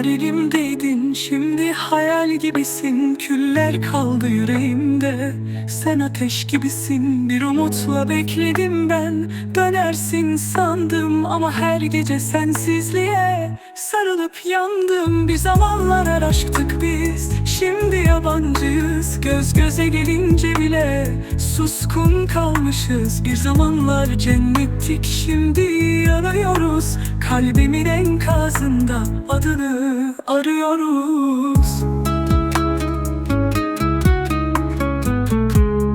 dönersin Küller kaldı yüreğimde Sen ateş gibisin. Bir umutla bekledim ben Dönersin sandım. Ama her gece sensizliğe Sarılıp yandım. Bir zamanlar aşktık biz Şimdi yabancıyız. Göz göze gelince bile Suskun kalmışız. Bir zamanlar cennettik Şimdi yanıyoruz Kalbimin enkazında Adını arıyoruz.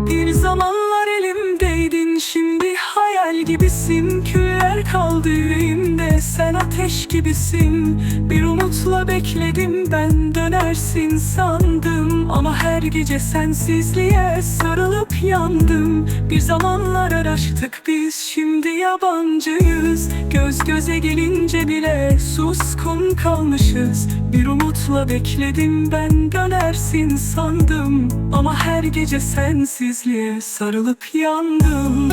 Bir zamanlar elimdeydin Şimdi hayal gibisin. Küller kaldı yüreğimde Sen ateş gibisin. Bir umutla bekledim ben Dönersin sandım. Ama her gece sensizliğe Sarılıp yandım. Bir zamanlar aşktık biz Şimdi yabancıyız. Göz göze gelince bile Suskun kalmışız. Bir umutla bekledim ben Dönersin sandım. Ama her gece sensizliğe Sarılıp yandım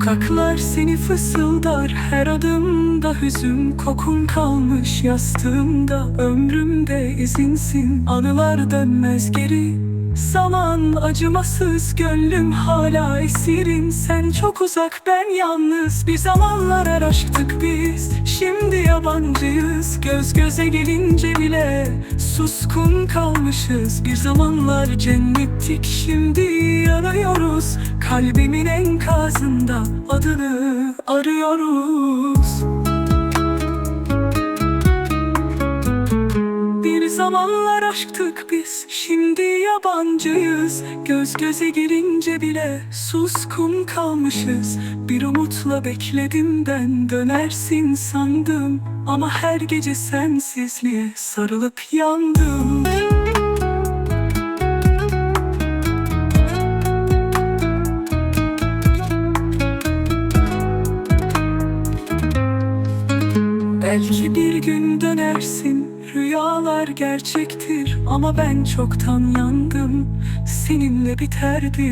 Sokaklar seni fısıldar Her adımda hüzün kokun kalmış Yastığımda ömrümde izinsin Anılar dönmez geri. Zaman acımasız gönlüm hala esirin Sen çok uzak ben yalnız Bir zamanlar aşktık biz. Şimdi yabancıyız Göz göze gelince bile Suskun kalmışız. Bir zamanlar cennettik Şimdi yanıyoruz Kalbimin enkazında Adını arıyoruz. Bir zamanlar aşktık biz Şimdi yabancıyız. Göz göze gelince bile Suskun kalmışız. Bir umutla bekledim ben Dönersin sandım. Ama her gece sensizliğe Sarılıp yandım Belki bir gün dönersin Rüyalar gerçektir. Ama ben çoktan yandım Seninle biterdi